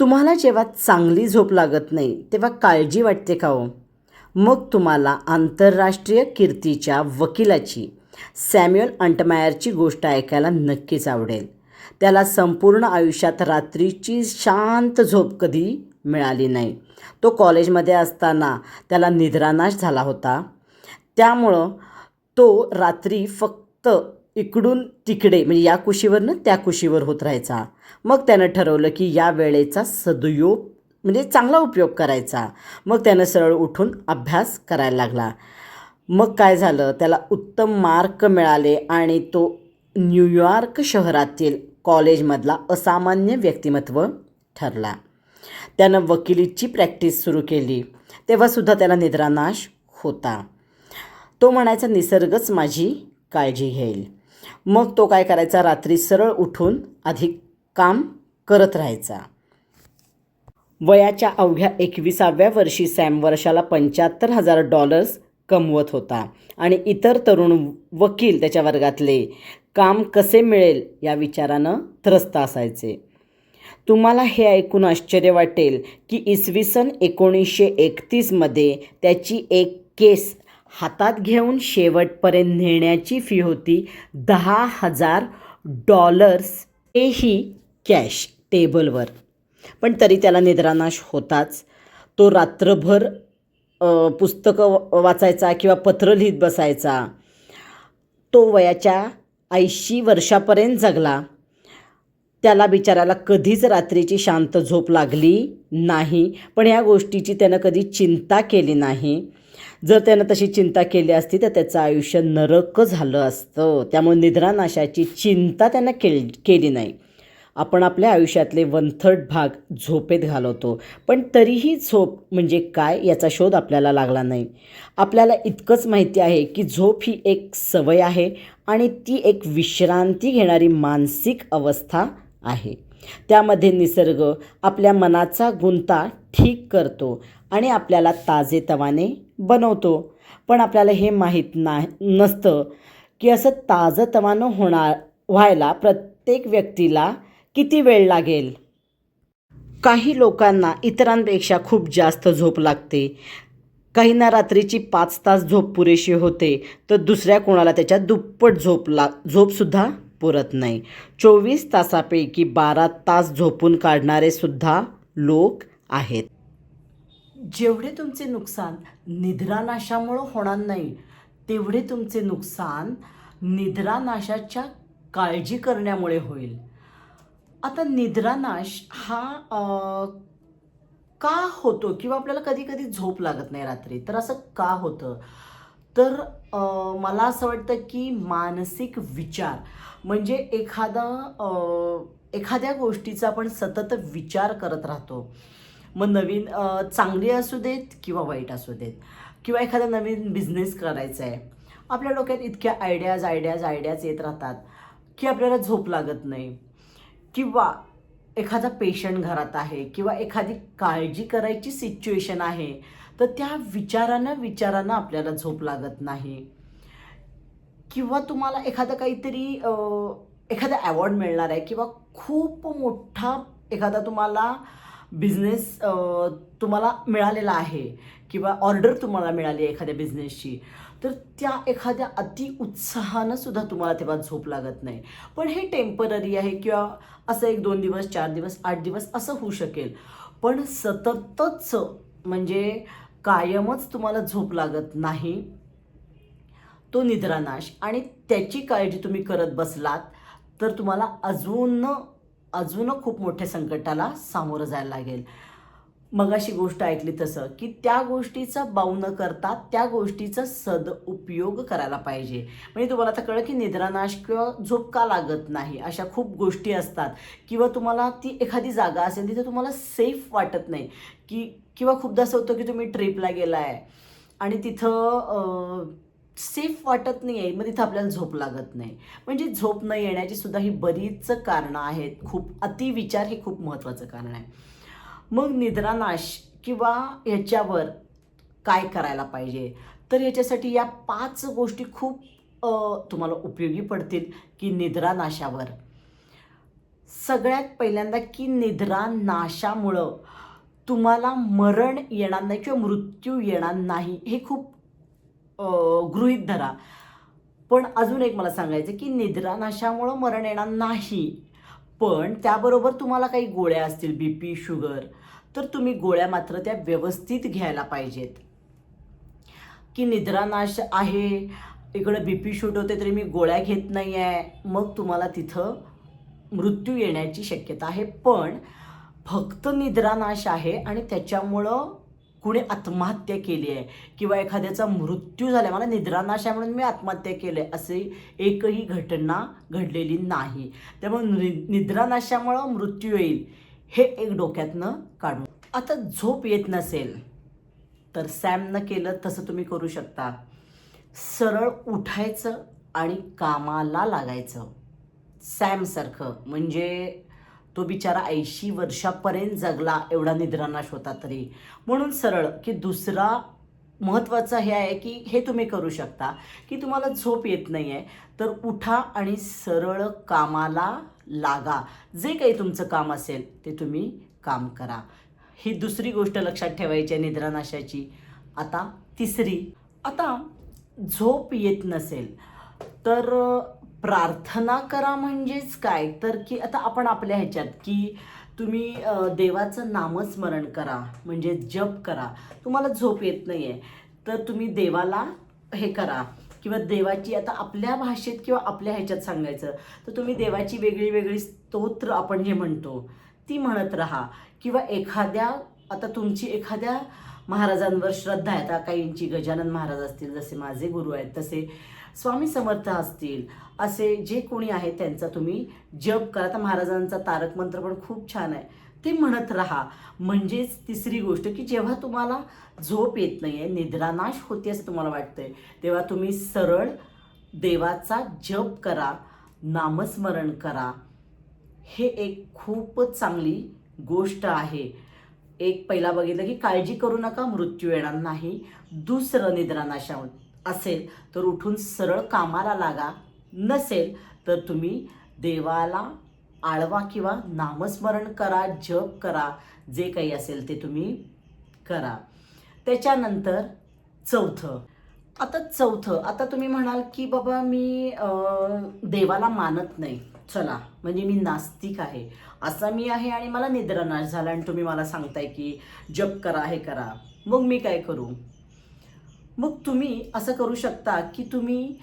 तुम्हाला जेव्हा चांगली झोप लागत नाही तेव्हा काळजी वाटते का हो? मग तुम्हाला आंतरराष्ट्रीय कीर्तीच्या वकिलाची सॅम्युअल अंटमायरची गोष्ट ऐकायला नक्कीच आवडेल. त्याला संपूर्ण आयुष्यात रात्रीची शांत झोप कधी मिळाली नाही. तो कॉलेजमध्ये असताना त्याला निद्रानाश झाला होता. त्यामुळं तो रात्री फक्त इकडून तिकडे म्हणजे या कुशीवरनं त्या कुशीवर होत राहायचा. मग त्यानं ठरवलं की या वेळेचा सदुयोग म्हणजे चांगला उपयोग करायचा. मग त्यानं सरळ उठून अभ्यास करायला लागला. मग काय झालं त्याला उत्तम मार्क मिळाले आणि तो न्यूयॉर्क शहरातील कॉलेजमधला असामान्य व्यक्तिमत्व ठरला. त्यानं वकिलीची प्रॅक्टिस सुरू केली. तेव्हासुद्धा त्याला निद्रानाश होता. तो म्हणायचा निसर्गच माझी काळजी घेईल. मग तो काय करायचा? रात्री सरळ उठून अधिक काम करत राहायचा. वयाच्या अवघ्या एकविसाव्या वर्षी सॅम वर्षाला पंच्याहत्तर हजार डॉलर्स कमवत होता आणि इतर तरुण वकील त्याच्या वर्गातले काम कसे मिळेल या विचारानं त्रस्त असायचे. तुम्हाला हे ऐकून आश्चर्य वाटेल की इसवी सन एकोणीसशे एकतीसमध्ये त्याची एक केस हातात घेऊन शेवटपर्यंत नेण्याची फी होती दहा हजार डॉलर्स हेही कॅश टेबलवर पण तरी त्याला निद्रानाश होताच. तो रात्रभर पुस्तकं वाचायचा किंवा पत्र लिहित बसायचा. तो वयाच्या ऐंशी वर्षापर्यंत जगला. त्याला बिचाराला कधीच रात्रीची शांत झोप लागली नाही. पण या गोष्टीची त्यानं कधी चिंता केली नाही. जर त्यानं तशी चिंता केली असती तर त्याचं आयुष्य नरक झालं असतं. त्यामुळे निद्रानाशाची चिंता त्यानं केल केली नाही. आपण आपल्या आयुष्यातले वनथर्ड भाग झोपेत घालवतो. पण तरीही झोप म्हणजे काय याचा शोध आपल्याला लागला नाही. आपल्याला इतकंच माहिती आहे की झोप ही एक सवय आहे आणि ती एक विश्रांती घेणारी मानसिक अवस्था आहे. त्यामध्ये निसर्ग आपल्या मनाचा गुंता ठीक करतो. आणि आपल्याला ताजेतवाने बनवतो. पण आपल्याला हे माहीत ना नसतं की असं ताजंतवानं होणार व्हायला प्रत्येक व्यक्तीला किती वेळ लागेल? काही लोकांना इतरांपेक्षा खूप जास्त झोप लागते. काहींना रात्रीची पाच तास झोप पुरेशी होते तर दुसऱ्या कोणाला त्याच्या दुप्पट झोप ला झोपसुद्धा पुरत नाही. चोवीस तासापैकी बारा तास झोपून काढणारे सुद्धा लोक आहेत. जेवढे तुमचे नुकसान निद्रानाशामुळं होणार नाही तेवढे तुमचे नुकसान निद्रानाशाच्या काळजी करण्यामुळे होईल. आता निद्रानाश हा आ, का होतो किंवा आपल्याला कधी कधी झोप लागत नाही रात्री? तर असं का होतं? तर आ, मला असं वाटतं की मानसिक विचार म्हणजे एखादा एखाद्या गोष्टीचा आपण सतत विचार करत राहतो. मग नवीन चांगली असू देत किंवा वाईट असू देत किंवा एखादा नवीन बिझनेस करायचा आहे आपल्या डोक्यात इतक्या आयडियाज आयडियाज आयडियाज येत राहतात की आपल्याला झोप लागत नाही. किंवा एखादा पेशंट घरात आहे किंवा एखादी काळजी करायची सिच्युएशन आहे तर त्या विचारानं विचारानं आपल्याला झोप लागत नाही. किंवा तुम्हाला एखादं काहीतरी एखादा अवॉर्ड मिळणार आहे किंवा खूप मोठा एखादा तुम्हाला बिझनेस तुम्हाला मिळालेला आहे किंवा ऑर्डर तुम्हाला मिळाली आहे एखाद्या बिझनेसची तर त्या एखाद्या अति उत्साहानं सुद्धा तुम्हाला तेव्हा झोप लागत नाही. पण हे टेंपररी आहे किंवा असं एक दोन दिवस चार दिवस आठ दिवस असं होऊ शकेल. पण सततच म्हणजे कायमच तुम्हाला झोप लागत नाही तो निद्रानाश. आणि त्याची काळजी तुम्ही करत बसलात तर तुम्हाला अजून अजून खूप मोठ्या संकटाला सामोरं जायला लागेल. मगाशी गोष्ट ऐकली तसं की त्या गोष्टीचा बाऊ न करता त्या गोष्टीचा सदउपयोग करायला पाहिजे. म्हणजे तुम्हाला आता कळलं की निद्रानाश किंवा झोप का लागत नाही अशा खूप गोष्टी असतात. किंवा तुम्हाला ती एखादी जागा असेल तिथे तुम्हाला सेफ वाटत नाही. की किंवा खूपदा असं होतं की तुम्ही ट्रिपला गेला आहे आणि तिथं सेफ वाटत नाही आहे मग तिथं आपल्याला झोप लागत नाही. म्हणजे झोप न येण्याची सुद्धा ही बरीच कारणं आहेत. खूप अतिविचार हे खूप महत्त्वाचं कारण आहे. मग निद्रानाश किंवा ह्याच्यावर काय करायला पाहिजे? तर ह्याच्यासाठी या पाच गोष्टी खूप तुम्हाला उपयोगी पडतील की निद्रानाशावर. सगळ्यात पहिल्यांदा की निद्रानाशामुळं तुम्हाला मरण येणार नाही किंवा मृत्यू येणार नाही हे खूप गृहीत धरा. पण अजून एक मला सांगायचं की निद्रानाशामुळं मरण येणार नाही. पण त्याबरोबर तुम्हाला काही गोळ्या असतील बी पी शुगर तर तुम्ही गोळ्या मात्र त्या व्यवस्थित घ्यायला पाहिजेत. की निद्रानाश आहे इकडं बी पी शूट होते तरी मी गोळ्या घेत नाही आहे मग तुम्हाला तिथं मृत्यू येण्याची शक्यता आहे. पण फक्त निद्रानाश आहे आणि त्याच्यामुळं कुणी आत्महत्या केली आहे किंवा एखाद्याचा मृत्यू झाला मला निद्रानाश आहे म्हणून मी आत्महत्या केली आहे असे एकही घटना घडलेली नाही. त्यामुळे नि निद्रानाशामुळं मृत्यू येईल हे एक डोक्यातनं काढून. आता झोप येत नसेल तर सॅमनं केलं तसं तुम्ही करू शकता. सरळ उठायचं आणि कामाला लागायचं. सॅमसारखं म्हणजे तो बिचारा ऐंशी वर्षापर्यंत जगला एवढा निद्रानाश होता तरी. म्हणून सरळ की दुसरा महत्त्वाचं हे आहे की हे तुम्ही करू शकता की तुम्हाला झोप येत नाही आहे तर उठा आणि सरळ कामाला लागा. जे काही तुमचं काम असेल ते तुम्ही काम करा. ही दुसरी गोष्ट लक्षात ठेवायची आहे निद्रानाशाची. आता तिसरी आता झोप येत नसेल तर प्रार्थना करा म्हणजेच काय? तर की आता आपण आपल्या ह्याच्यात की तुम्ही देवाचं नामस्मरण करा म्हणजे जप करा. तुम्हाला झोप येत नाही आहे तर तुम्ही देवाला हे करा किंवा देवाची आता आपल्या भाषेत किंवा आपल्या ह्याच्यात सांगायचं तर तुम्ही देवाची वेगळी वेगळी स्तोत्र आपण जे म्हणतो. ती म्हणत राहा. किंवा एखाद्या आता तुमची एखाद्या महाराजांवर श्रद्धा आहे. आता काहींची गजानन महाराज असतील जसे माझे गुरु आहेत तसे स्वामी समर्थ असतील असे जे कोणी आहे त्यांचा तुम्ही जप करा. तर महाराजांचा तारक मंत्र पण खूप छान आहे. ते म्हणत राहा. म्हणजेच तिसरी गोष्ट की जेव्हा तुम्हाला झोप येत नाही आहे निद्रानाश होते असं तुम्हाला वाटतंय तेव्हा तुम्ही सरळ देवाचा जप करा नामस्मरण करा. हे एक खूपच चांगली गोष्ट आहे. एक पहिला बघितलं की काळजी करू नका मृत्यू येणार नाही. दुसरं निद्रानाशा असेल तर उठून सरळ कामाला लागा. नसेल तर तुम्ही देवाला आळवा किंवा नामस्मरण करा जप करा जे काही असेल ते तुम्ही करा. त्याच्यानंतर चौथं. आता चौथं आता तुम्ही म्हणाल की बाबा मी देवाला मानत नाही. चला म्हणजे मी नास्तिक आहे. असा मी आहे आणि मला निद्रानाश झाला आणि तुम्ही मला सांगताय की जप करा हे करा. मग मी काय करू? मग तुम्ही असं करू शकता की तुम्ही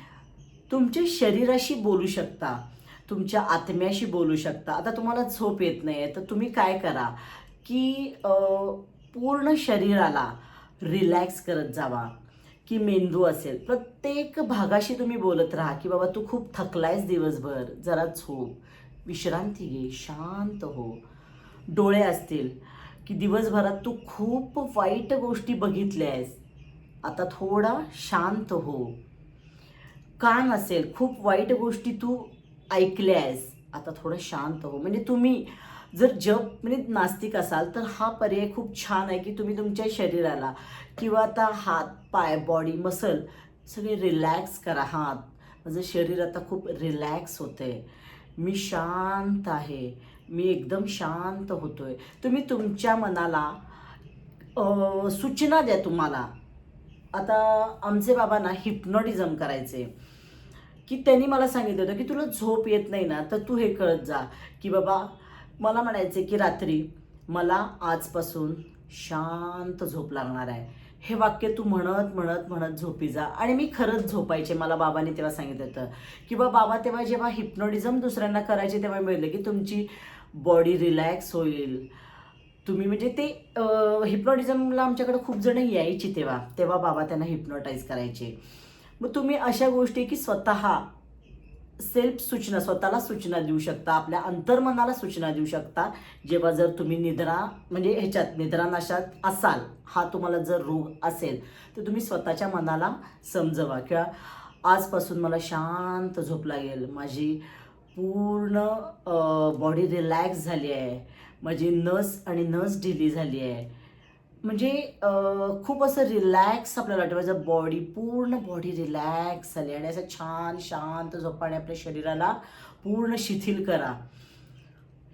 तुमच्या शरीराशी बोलू शकता तुमच्या आत्म्याशी बोलू शकता. आता तुम्हाला झोप येत नाही आहे तर तुम्ही काय करा की पूर्ण शरीराला रिलॅक्स करत जावा. की मेंदू असेल प्रत्येक भागाशी तुम्ही बोलत राहा की बाबा तू खूप थकलायस दिवसभर जरा झोप. विश्रांती घे शांत हो. डोळे असतील की दिवसभरात तू खूप वाईट गोष्टी बघितल्या आहेस आता थोडा शांत हो. कान असेल खूप वाईट गोष्टी तू ऐकल्या आहेस आता थोडं शांत हो. म्हणजे तुम्ही जर जप म्हणजे नास्तिक असाल तर हा पर्याय खूप छान आहे की तुम्ही तुमच्या शरीराला किंवा आता हात पाय बॉडी मसल सगळे रिलॅक्स करा. हात माझं शरीर आता खूप रिलॅक्स होते मी शांत आहे. मी एकदम शांत होतोय. तुम्ही तुमच्या मनाला सूचना द्या तुम्हाला. आता आमचे बाबा ना हिप्नॉटिझम करायचे. की त्यांनी मला सांगितलं होतं की तुला झोप येत नाही ना तर तू हे कळत जा. की बाबा मला म्हणायचे की रात्री मला आजपासून शांत झोप लागणार आहे. हे वाक्य तू म्हणत म्हणत म्हणत झोपी जा. आणि मी खरंच झोपायचे. मला बाबांनी तेव्हा सांगितलं होतं. किंवा बाबा तेव्हा जेव्हा हिप्नॉटिझम दुसऱ्यांना करायचे तेव्हा मिळलं की तुमची बॉडी रिलॅक्स होईल. तुम्ही म्हणजे ते हिप्नॉटिझमला आमच्याकडे खूप जण यायची तेव्हा. तेव्हा बाबा त्यांना हिप्नोटाईज करायचे. मग तुम्ही अशा गोष्टी की स्वतः सेल्फ सूचना स्वतःला सूचना देऊ शकता आपल्या अंतर्मनाला सूचना देऊ शकता. जेव्हा जर तुम्ही निद्रा म्हणजे ह्याच्यात निद्रानाशात असाल हा तुम्हाला जर रोग असेल तर तुम्ही स्वतःच्या मनाला समजवा. किंवा आजपासून मला शांत झोप लागेल. माझी पूर्ण बॉडी रिलॅक्स झाली आहे. माझी नस आणि नस ढिली झाली आहे. म्हणजे खूप असं रिलॅक्स आपल्याला वाटतं. माझं बॉडी पूर्ण बॉडी रिलॅक्स झाली आणि असं छान शांत झोपाने आपल्या शरीराला पूर्ण शिथिल करा.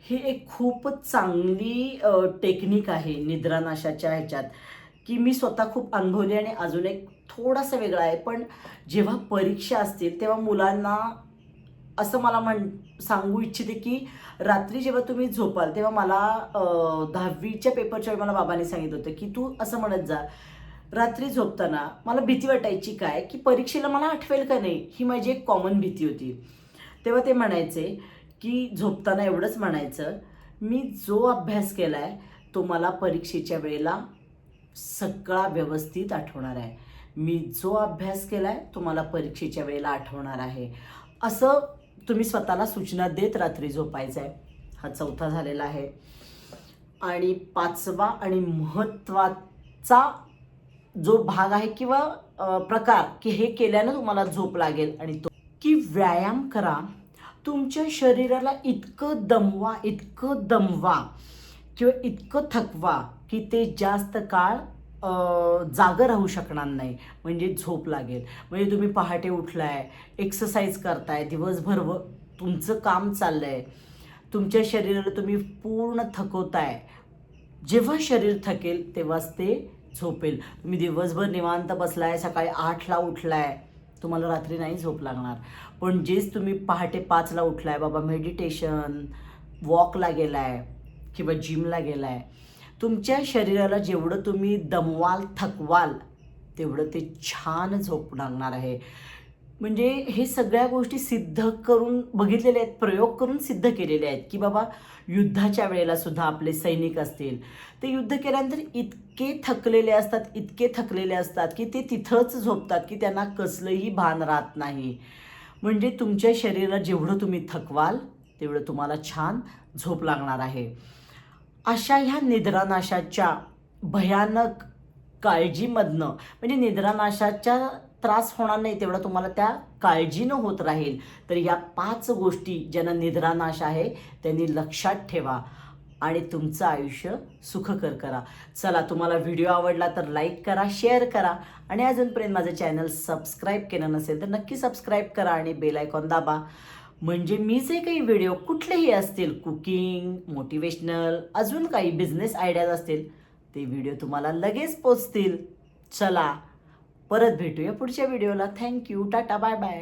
ही एक खूपच चांगली टेक्निक आहे निद्रानाशाच्या ह्याच्यात. की मी स्वतः खूप अनुभवली आणि अजून एक थोडासा वेगळा आहे. पण जेव्हा परीक्षा असतील तेव्हा मुलांना असं मला म्हण सांगू इच्छिते की रात्री जेव्हा तुम्ही झोपाल तेव्हा मला दहावीच्या पेपरच्या वेळी मला बाबांनी सांगितलं होतं की तू असं म्हणत जा रात्री झोपताना मला भीती वाटायची काय की परीक्षेला मला आठवेल का नाही? ही माझी एक कॉमन भीती होती. तेव्हा ते म्हणायचे की झोपताना एवढंच म्हणायचं मी जो अभ्यास केला आहे तो मला परीक्षेच्या वेळेला सगळा व्यवस्थित आठवणार आहे. मी जो अभ्यास केला आहे तो मला परीक्षेच्या वेळेला आठवणार आहे. असं तुम्ही स्वतःला सूचना देत रात्री झोपायचं आहे हा चौथा झालेला आहे. आणि पाचवा आणि महत्त्वाचा जो भाग आहे किंवा प्रकार की हे केल्यानं तुम्हाला झोप लागेल आणि तो की व्यायाम करा. तुमच्या शरीराला इतकं दमवा इतकं दमवा किंवा इतकं थकवा की ते जास्त काळ जागं राहू शकणार नाही म्हणजे झोप लागेल. म्हणजे तुम्ही पहाटे उठलाय एक्सरसाइज करताय दिवसभर व तुमचं काम चाललंय. तुमच्या शरीराला तुम्ही पूर्ण थकवताय. जेव्हा शरीर थकेल तेव्हाच ते झोपेल. तुम्ही दिवसभर निवांत बसलाय सकाळी आठला उठलाय तुम्हाला रात्री नाही झोप लागणार. पण जेच तुम्ही पहाटे पाचला उठलाय बाबा मेडिटेशन वॉकला गेलाय किंवा जिमला गेलाय तुमच्या शरीराला जेवढं तुम्ही दमवाल थकवाल तेवढं ते छान झोप लागणार आहे. म्हणजे हे सगळ्या गोष्टी सिद्ध करून बघितलेल्या आहेत प्रयोग करून सिद्ध केलेले आहेत की बाबा युद्धाच्या वेळेला सुद्धा आपले सैनिक असतील. ते युद्ध केल्यानंतर इतके थकलेले असतात इतके थकलेले असतात की ते तिथंच झोपतात की त्यांना कसलंही भान राहत नाही. म्हणजे तुमच्या शरीराला जेवढं तुम्ही थकवाल तेवढं तुम्हाला छान झोप लागणार आहे. अशा ह्या निद्रानाशाच्या भयानक काळजीमधनं म्हणजे निद्रानाशाच्या त्रास होणार नाही तेवढा तुम्हाला त्या काळजीनं होत राहील. तर या पाच गोष्टी ज्यांना निद्रानाश आहे त्यांनी लक्षात ठेवा आणि तुमचं आयुष्य सुखकर करा. चला तुम्हाला व्हिडिओ आवडला तर लाईक करा शेअर करा आणि अजूनपर्यंत माझं चॅनल सबस्क्राईब केलं नसेल तर नक्की सबस्क्राईब करा आणि बेल आयकॉन दाबा. म्हणजे मी जे काही व्हिडिओ कुठलेही असतील कुकिंग मोटिवेशनल अजून काही बिझनेस आयडियाज असतील ते व्हिडिओ तुम्हाला लगेच पोचतील. चला परत भेटूया पुढच्या व्हिडिओला थँक्यू टाटा बाय बाय